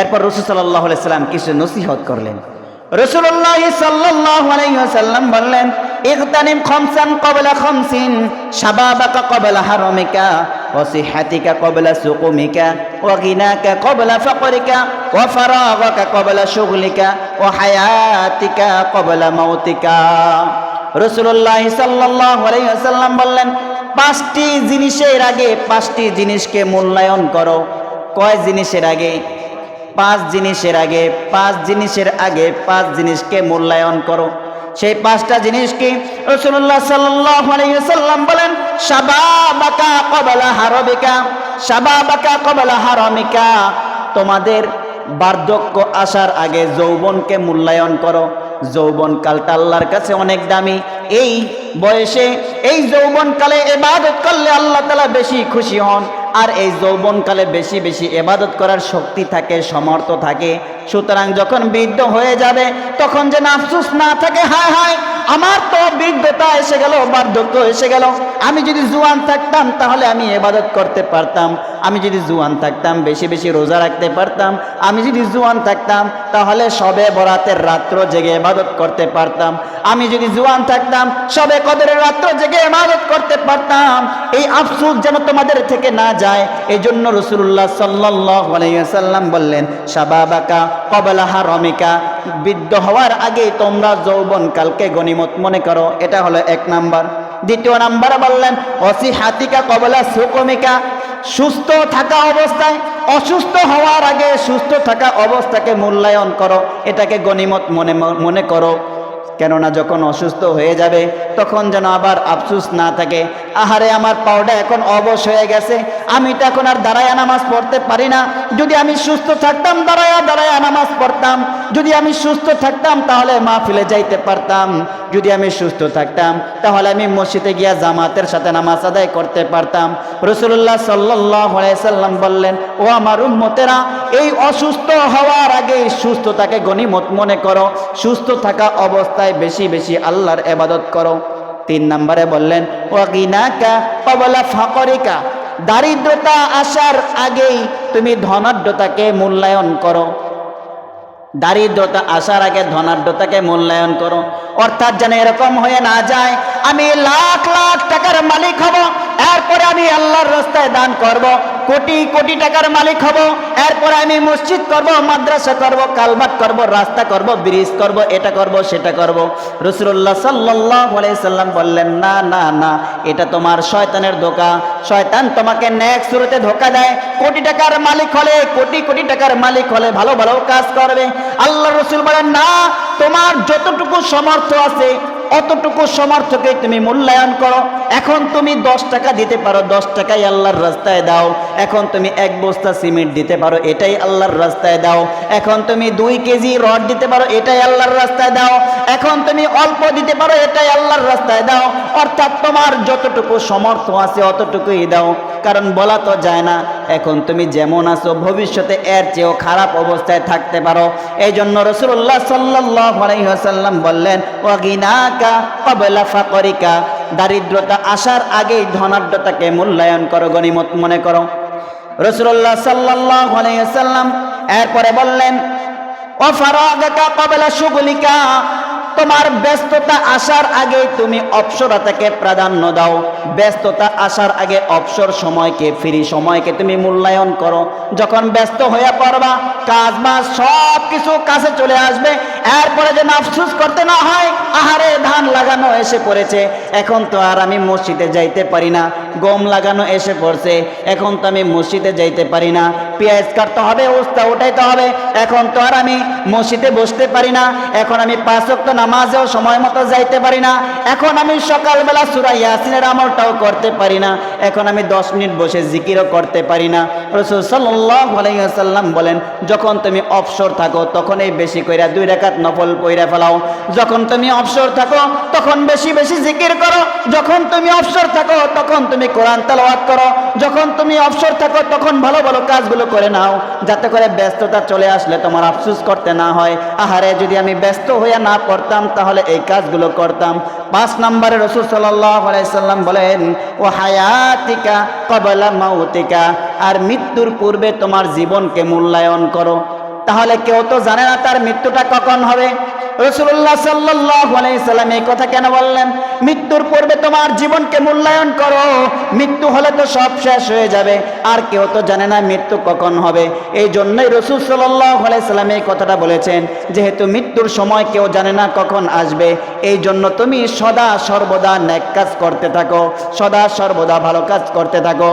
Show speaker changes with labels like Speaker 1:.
Speaker 1: এরপর রসুল সাল্লাহ সাল্লাম কিছু নসিহত করলেন। রসুল্লাহ সাল্লাল্লাহু আলাইহি ওয়াসাল্লাম বললেন, ইগতানিম খামসান ক্বাবলা খামসিন, শাবাবাকা ক্বাবলা হারামিকা, ওয়া সিহহাতিকা ক্বাবলা সুকুমিকা, ওয়া গিনাকা ক্বাবলা ফাকরিকা, ওয়া ফারাগাকা ক্বাবলা শুগলিকা, ওয়া হায়াতিকা ক্বাবলা মাউতিকা। রসুল্লাহ সাল্লাল্লাহু আলাইহি ওয়াসাল্লাম বললেন, পাঁচটি জিনিসের আগে পাঁচটি জিনিসকে মূল্যায়ন করো। কয় জিনিসের আগে? পাঁচ জিনিসের আগে, পাঁচ জিনিসের আগে পাঁচ জিনিসকে মূল্যায়ন করো। সেই পাঁচটা জিনিস কি? রসুল্লাহ সাল্লাম বলেন, সাবাবাকা কবলা হারবিকা সাবাবাকা কবলা হারমিকা। তোমাদের বার্ধক্য আসার আগে যৌবনকে মূল্যায়ন করো। যৌবন কালটা আল্লাহর কাছে অনেক দামি। এই বয়সে এই যৌবনকালে এবাদত করলে আল্লাহ তালা বেশি খুশি হন। আর এই যৌবনকালে বেশি বেশি এবাদত করার শক্তি থাকে সমর্থ থাকে। সুতরাং যখন বৃদ্ধ হয়ে যাবে, তখন যে নাফসুস না থাকে, হায় হায়, আমার তো বৃদ্ধতা এসে গেল, বার্ধক্য এসে গেল। আমি যদি জুয়ান থাকতাম, তাহলে আমি এবাদত করতে পারতাম। আমি যদি জুয়ান থাকতাম, বেশি বেশি রোজা রাখতে পারতাম। আমি যদি জুয়ান থাকতাম, তাহলে সবে বরাতের রাত্র জেগে এবাদত করতে পারতাম। আমি যদি জুয়ান থাকতাম, সবে কদরের রাত্র জেগে এবাদত করতে পারতাম। এই আফসুস যেন তোমাদের থেকে না যায় এই জন্য রসুল্লাহ সাল্লাম বললেন, সাবাবাকা কবলাহা রমিকা বৃদ্ধ হওয়ার আগেই তোমরা যৌবন কালকে গণিমত মনে করো, এটা হলো এক নাম্বার। দ্বিতীয় নাম্বার বললেন অসি হাতিকা কবলা সুকমিকা। সুস্থ থাকা অবস্থায়, অসুস্থ হওয়ার আগে সুস্থ থাকা অবস্থাকে মূল্যায়ন করো, এটাকে গণিমত মনে মনে করো। কেননা যখন অসুস্থ হয়ে যাবে, তখন যেন আবার আফসুস না থাকে আহারে, আমার পাওটা এখন অবশ হয়ে গেছে। আমি তো এখন আর দাঁড়ায়া নামাজ পড়তে পারি না। যদি আমি সুস্থ থাকতাম, দাঁড়ায়া দাঁড়ায়া নামাজ পড়তাম। যদি আমি সুস্থ থাকতাম, তাহলে মা ফেলে যাইতে পারতাম। যদি আমি সুস্থ থাকতাম, তাহলে আমি মসজিদে গিয়া জামাতের সাথে নামাজ আদায় করতে পারতাম। রসুল্লাহ সাল্লাহ সাল্লাম বললেন, ও আমার উম্মতেরা, এই অসুস্থ হওয়ার আগে সুস্থতাকে গণিমত মনে করো। সুস্থ থাকা অবস্থায় বেশি বেশি আল্লাহর এবাদত করো। তিন নম্বরে বললেন ওয়াকিনাকা কবলা ফকরিকা, দারিদ্রতা আসার আগেই তুমি ধনাঢ্যতাকে মূল্যায়ন করো। দারিদ্রতা আসার আগে ধনাঢ্যতাকে মূল্যায়ন করো। অর্থাৎ যেন এরকম হয়ে না যায়, আমি লাখ লাখ টাকার মালিক হব, এরপরে আমি আল্লাহর রাস্তায় দান করব। কোটি কোটি টাকার মালিক হব। এরপরে আমি মসজিদ করব, মাদ্রাসা করব কালবাট করব, রাস্তা করব, ব্রিজ করব, এটা করব, সেটা করব। রসুল্লাহ সাল্লাহ সাল্লাম বললেন, না না না, এটা তোমার শয়তানের ধোকা। শয়তান তোমাকে নেক্সট শুরুতে ধোকা দেয়। কোটি টাকার মালিক হলে, কোটি কোটি টাকার মালিক হলে ভালো ভালো কাজ করবে। আল্লাহ রসুল বলেন, না, তোমার যতটুকু সমর্থ আছে, অতটুকু সমর্থকে তুমি মূল্যায়ন করো। এখন তুমি দশ টাকা দিতে পারো, দশ টাকাই আল্লাহর রাস্তায় দাও। এখন তুমি এক বস্তা সিমেন্ট দিতে পারো, এটাই আল্লাহর রাস্তায় দাও। এখন তুমি দুই কেজি রড দিতে পারো, এটাই আল্লাহর রাস্তায় দাও। এখন তুমি অল্প দিতে পারো, এটাই আল্লাহর রাস্তায় দাও। অর্থাৎ তোমার যতটুকু সমর্থ আছে অতটুকুই দাও। কারণ বলা তো যায় না, এখন তুমি যেমন আছো, ভবিষ্যতে এর চেয়েও খারাপ অবস্থায় থাকতে পারো। এই জন্য রসুল্লাহ সাল্লাম বললেন, ওয়াগিনাকা কবলা ফাকরিকা। দারিদ্রতা আসার আগেই ধনাঢ্যতাকে মূল্যায়ন করো, গণিমত মনে করো। রসুল্লাহ সাল্লাহ সাল্লাম এরপরে বললেন তোমার ব্যস্ততা আসার আগে তুমি অপসরতাকে প্রাধান্য দাও। ব্যস্ততা আসার আগে অবসর সময়কে, ফ্রি সময়কে তুমি মূল্যায়ন করো। যখন ব্যস্ত হয়ে পড়বা কাজ বাজ সব কিছু কাছে চলে আসবে। এরপরে যেন আফসুস করতে না হয়, আহারে লাগানো এসে পড়েছে। এখন তো আর আমি মসজিদে যাইতে পারি না। গম লাগানো এসে পড়ছে। এখন তো আমি মসজিদে যাইতে পারি না। পেঁয়াজ কাটতে হবে, উস্তা উঠাইতে হবে। এখন তো আর আমি মসজিদে বসতে পারি না। এখন আমি পাঁচ ওয়াক্ত নামাজেও সময় মতো যাইতে পারি না। এখন আমি সকালবেলা সুরা ইয়াসিনের আমলটাও করতে পারি না। এখন আমি দশ মিনিট বসে জিকিরও করতে পারি না। রসুল সাল্লাম বলেন, যখন তুমি অবসর থাকো, তখনই বেশি কইরা দুই রেখাত নফল পইরা ফেলাও। যখন তুমি অবসর থাকো তখন বেশি বেশি জিকির করো, যখন তুমি অবসর থাকো, তখন তুমি কোরআন তেলাওয়াত করো। যখন তুমি অবসর থাকো, তখন ভালো ভালো কাজগুলো করে নাও। যাতে করে ব্যস্ততা চলে আসলে তোমার আফসুস করতে না হয়। আহারে, যদি আমি ব্যস্ত হইয়া না করতাম তাহলে এই কাজগুলো করতাম। পাঁচ নম্বরে রসুল সাল্লাম বলেন, ও হায়াতিকা কবলা মাউতিকা আর মৃত্যুর পূর্বে তোমার জীবনকে মূল্যায়ন করো। তাহলে কেউ তো জানে না তার মৃত্যুটা কখন হবে। রসুল্লাহ সাল্লাম এই কথা কেন বললেন? মৃত্যুর পূর্বে তোমার জীবনকে মূল্যায়ন করো। মৃত্যু হলে তো সব শেষ হয়ে যাবে। আর কেউ তো জানে না মৃত্যু কখন হবে। এই জন্যই রসুল সাল্লাহ সাল্লাম এই কথাটা বলেছেন, যেহেতু মৃত্যুর সময় কেউ জানে না কখন আসবে এই জন্য তুমি সদা সর্বদা ন্যাক কাজ করতে থাকো, সদা সর্বদা ভালো কাজ করতে থাকো।